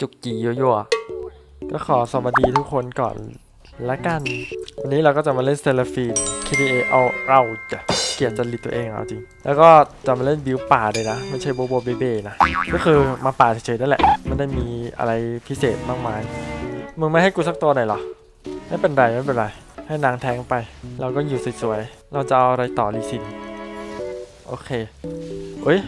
จุกจียั่วๆก็ขอสวัสดีทุกคนก่อนละกัน วันนี้เราก็จะมาเล่นเซลฟีน KDA เอาเราจะเกลียดจริตตัวเองเอาจริง แล้วก็จะมาเล่นบิวป่าเลยนะไม่ใช่โบโบเบเบนะ ก็คือมาป่าเฉยๆนั่นแหละไม่ได้มีอะไรพิเศษมากมาย มึงไม่ให้กูสักตัวหน่อยหรอ ไม่เป็นไรไม่เป็นไร ให้นางแทงไป เราก็อยู่สวยๆ เราจะเอาอะไรต่อรีซิน โอเคเอ้ย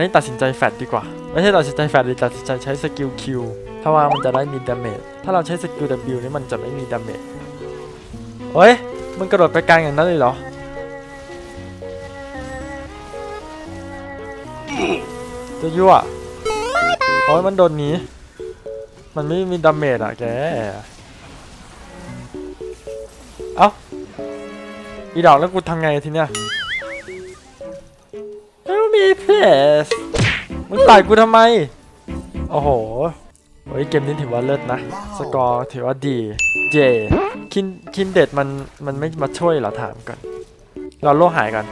อันนี้ตัดสินใจแฟดดีกว่า ไม่ใช่ตัดสินใจแฟดหรือตัดสินใจใช้สกิลคิวถ้าว่ามันจะได้มีดาเมจถ้าเราใช้สกิล W นี่มันจะไม่มีดาเมจเฮ้ยมันกระโดดไปกลางอย่างนั้นเลยเหรอจะยั่วโอ้ยมันโดนหนีมันไม่มีดาเมจอะแก เอ้า อีดอกแล้วกูทำไงทีเนี้ย มีเพสมึงต่อยกูทำไม โอ้โหเฮ้ยเกมนี้ถือว่าเลิศนะ สกอร์ถือว่าดีเจคินคินเด็ดมันมันไม่มาช่วยเหรอถามก่อน เราโลหายกัน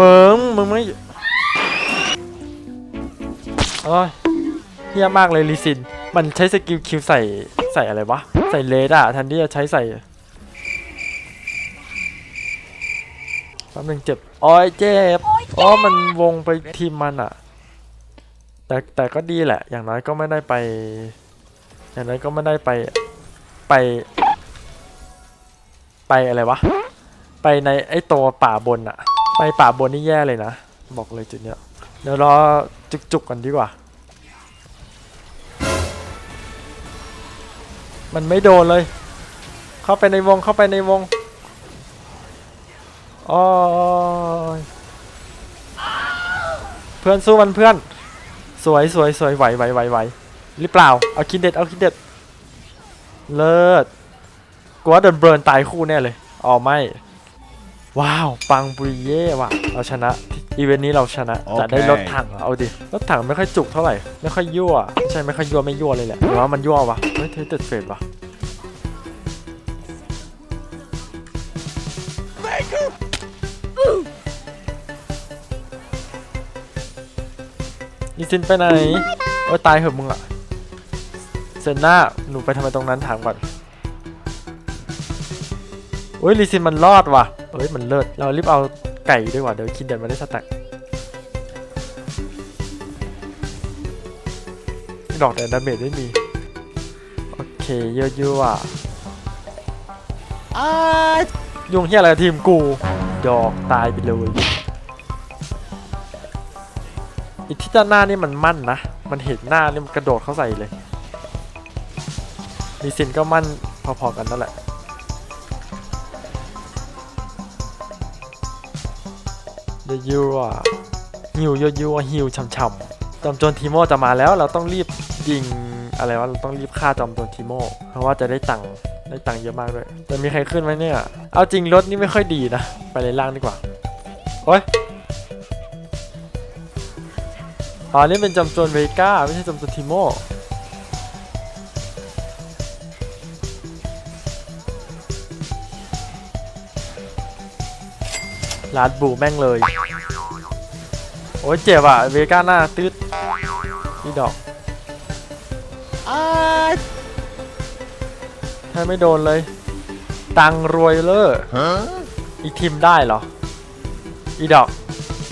มึงมึงไม่โอ้ยเฮี้ยมากเลยลิซิน มันใช้สกิลคิวใส่ใส่อะไรวะ ใส่เลดอะแทนที่จะใช้ใส่ ป๊บนึงเจ็บโอ้ยเจ็บอ๋อมันวงไปทีมมันอะแต่แต่ก็ดีแหละ อย่างน้อยก็ไม่ได้ไป อย่างน้อยก็ไม่ได้ไปไป ไปอะไรวะ ไปในไอ้ตัวป่าบนอะไปป่าบนนี่แย่เลยนะ บอกเลยจุดเนี้ยเดี๋ยวรอจุกๆกันดีกว่า มันไม่โดนเลย เข้าไปในวงเข้าไปในวง โอ้ยเพื่อนสู้มันเพื่อน สวยสวยสวยไหวไหวไหวไหวหรือเปล่า เอาคิดเด็ด เอาคิดเด็ด เลิศกูว่าเดินเบิร์นตายคู่แน่เลยอ๋อไม่ ว้าว ปังบุริเย่ว่ะ เราชนะ อีเวนต์นี้เราชนะโอเคแต่ได้รถถังอะเอาดิ รถถังไม่ค่อยจุกเท่าไหร่ ไม่ค่อยยั่วไม่ใช่ ไม่ค่อยยั่วไม่ยั่วเลยแหละหรือว่ามันยั่ววะเฮ้ยเทสเต็ดเฟดวะ อีซินไปไหนโอ้ยตายเหอะมึงอะเซนน่าหนูไปทำไมตรงนั้นถามก่อนโอ้ยลีซินมันรอดว่ะเฮ้ยมันเลิศเรารีบเอาไก่ดีกว่าเดี๋ยวคินเดี๋ยวมันได้สแต็กดอกแต่ดาเมจไม่มี โอเคเยอะๆอะอ้ายยุ่งเฮียอะไรทีมกู ดอกตายไปเลย ด้านหน้านี่มันมั่นนะ มันเห็นหน้านี่มันกระโดดเข้าใส่เลยมีสินก็มั่นพอๆกันนั่นแหละเยอะยูอะฮิวเยอะยูอะฮิวช่ำๆจอมโจรทีโมจะมาแล้วเราต้องรีบยิงอะไรวะเราต้องรีบฆ่าจอมโจรทีโมเพราะว่าจะได้ตังค์ได้ตังค์เยอะมากด้วยแต่มีใครขึ้นไหมเนี่ย เอาจริงรถนี่ไม่ค่อยดีนะ ไปเลยล่างดีกว่า โอ้ย อ๋อนี่เป็นจำจวนเวก้าไม่ใช่จำจวนทิโมลาดบูแม่งเลย โอ้ยเจ็บอะ เวก้าหน้าตืดนี่ดอกอ้ายถ้าไม่โดนเลย ตังรวยเลอ Huh? อีกทีมได้เหรอ อีดอก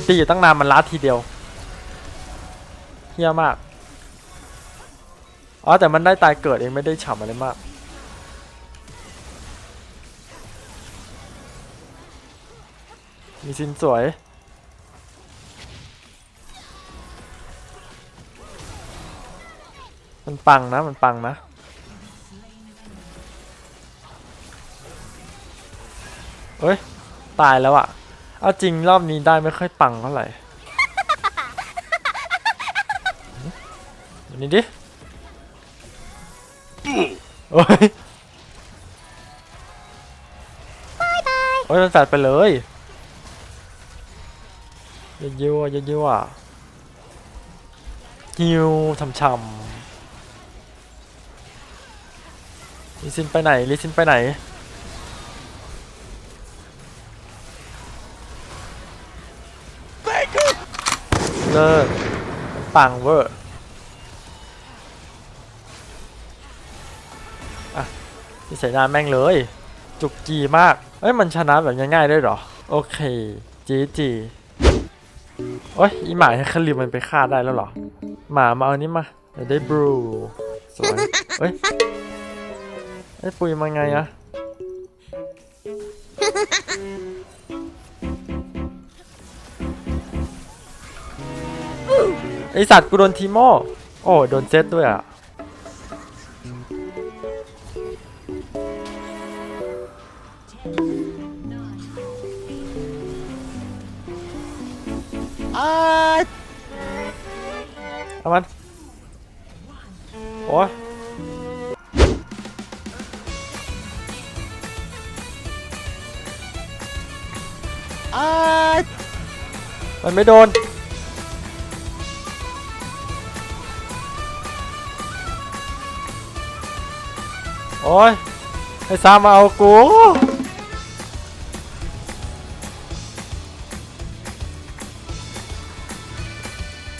ตีอยู่ตั้งนานมันลัดทีเดียว เฮี้ยมาก อ๋อแต่มันได้ตายเกิดเองไม่ได้ฉ่ำอะไรมาก มีสินสวย มันปังนะ มันปังนะเฮ้ย ตายแล้วอะเอาจริงรอบนี้ได้ไม่ค่อยปังเท่าไหร่ นี้ดิโอ้ยโอ้ยมันสัตว์ไปเลยเยอะเยอๆเยอะเยอะยิวทำช้ำลิซินไปไหนลิซินไปไหนเลิศปังเวอร์ะที่ใส่หน้าแม่งเลย จุกจีมาก เอ้ยมันชนะแบบง่ายๆได้หรอ โอเค จีจีโอ้ยอีหมาให้คลิมมันไปฆ่าได้แล้วหรอ หมามาเอานี้มาได้บรูสวยเอ้ยไอ้ปุยมาไงอะไอสัตว์กูโดนทีโมโอ้โดนเซตด้วยอะ เอามัน โอ้ยมันไม่โดน โอ้ยไอ้ซามมาเอากู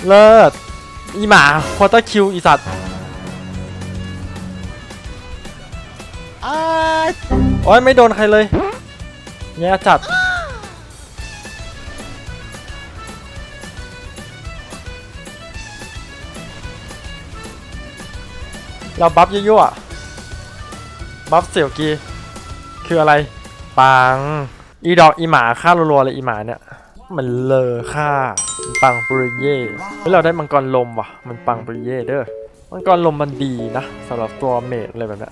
เลิศอีหมาควอเตอร์คิวอีสัตว์โอ้ยไม่โดนใครเลยแย่จัดเราบัฟยั่วๆบัฟเสี่ยวกี คืออะไร ปัง อีดอกอีหมาฆ่ารัวๆเลยอีหมาเนี่ย มันเลอค่ามัน ปังปริเย่เฮ้ยเราได้มังกรลมว่ะ มันปังปริเย่เด้อ มังกรลมมันดีนะสำหรับตัวเมดอะไรแบบนี้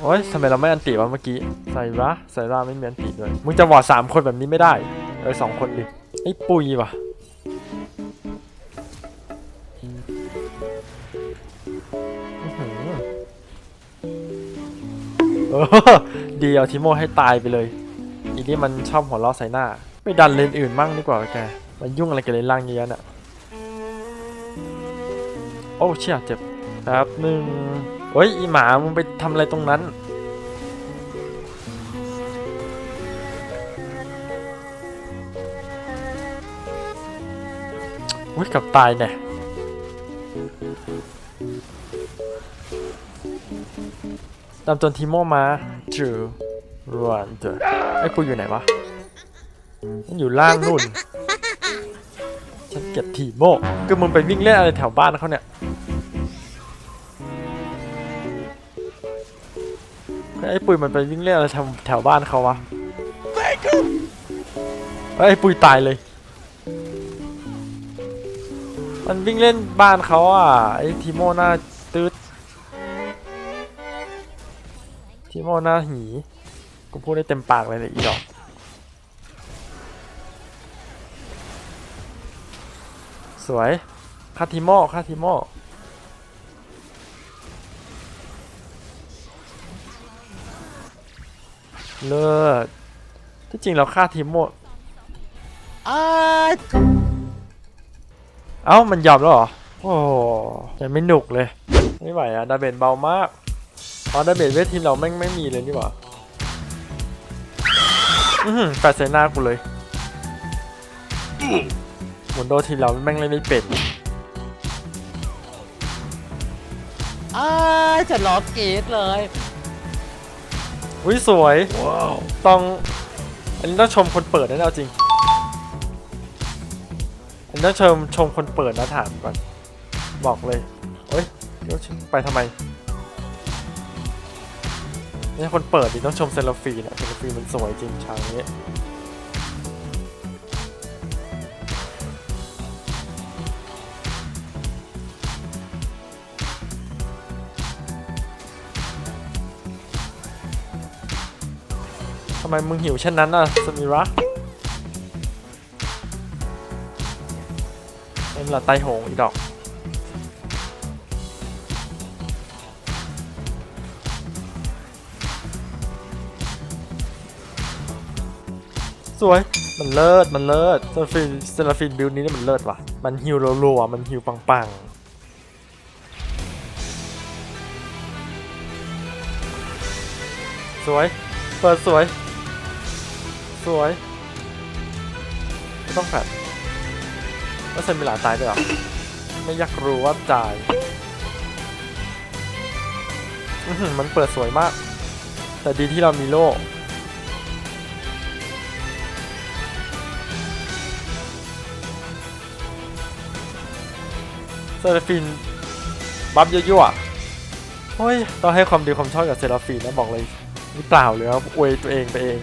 โอ้ยทำไมเราไม่อันติวะเมื่อกี้ ใส่ระใส่ระไม่มีอันติด้วย มึงจะวอดสามคนแบบนี้ไม่ได้ เออสองคนดิ ไอ้ปุยว่ะเออดีเอาทิโมให้ตายไปเลย อีนี่มันชอบหัวเราะใส่หน้า ไปดันเลนอื่นมั่งดีกว่าแกมันยุ่งอะไรกับเลนล่างเยอะน่ะโอ้เชี่ยเจ็บแป๊บหนึ่งเฮ้ยอีหมามึงไปทำอะไรตรงนั้นอุ้ยกับตายเนี่ยตามจนทีโมมาจูรวนเจอไอ้ปูอยู่ไหนวะ มันอยู่ล่างนู่น ฉันเก็บทีโมคือมึงไปวิ่งเล่นอะไรแถวบ้านเขาเนี่ยไอ้ปุ๋ยมันไปวิ่งเล่นอะไรแถวแถวบ้านเขาวะไอ้ปุ๋ยตายเลย มันวิ่งเล่นบ้านเขาอะไอ้ทีโมหน้าตืดทีโมหน้าหีกูพูดได้เต็มปากเลยเลยอีดอก สวยคาทิโมคาทิโมเลิศที่จริงเราฆ่าทีโมเอ้ามันยอมแล้วเหรอ โอ้ยังไม่หนุกเลย ไม่ไหวอะดาเบนเบามากอ๋อดาเบนเวททีมเราแม่งไม่มีเลยนี่หว่าอือหือแฟดใส่หน้ากูเลย หมุนโดทีมเราแม่งเล่นไม่เป็นอ้ายจะล็อกเกตเลย อุ้ยสวยต้อง อันนี้ต้องชมคนเปิดนะเอาจริง อันนี้ต้องชมชมคนเปิดนะถามก่อน บอกเลยเฮ้ยเดี๋ยวไปทำไมนี่คนเปิดดิต้องชมเซลฟีนะเซลฟีมันสวยจริงฉากนี้ ทำไมมึงหิวเช่นนั้นน่ะสมิระเอ็มละไตหงอีดอกสวย มันเลิศ มันเลิศเซลฟินเซลฟินบิลนี้เนี่ยมันเลิศว่ะ มันฮิวรัวๆมันฮิวปังๆสวย เปิดสวย สวยต้องแฟดแล้วเซนมิลาตายด้วยหรอ ไม่อยากรู้ว่าจ่ายมันเปิดสวยมาก แต่ดีที่เรามีโล่เซราฟินบัฟยั่วๆเฮ้ย ต้องให้ความดีความชอบกับเซราฟินนะบอกเลยนี่เปล่าเลยครับอวยตัวเองไปเอง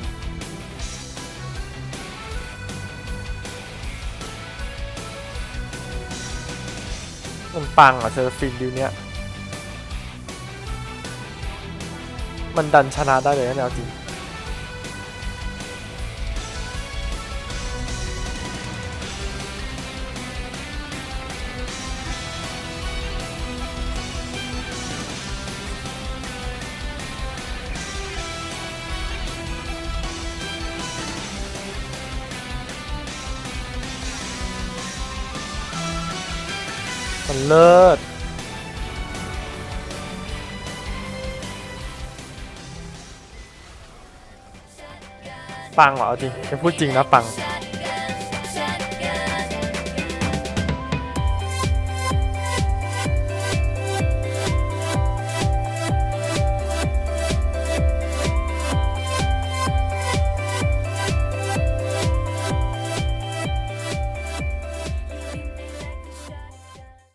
มันปังอะเซราฟินดิวเนี้ยมันดันชนะได้เลยนะแนวจริง มันเลิศปังเหรอเอาจริงจะพูดจริงนะปัง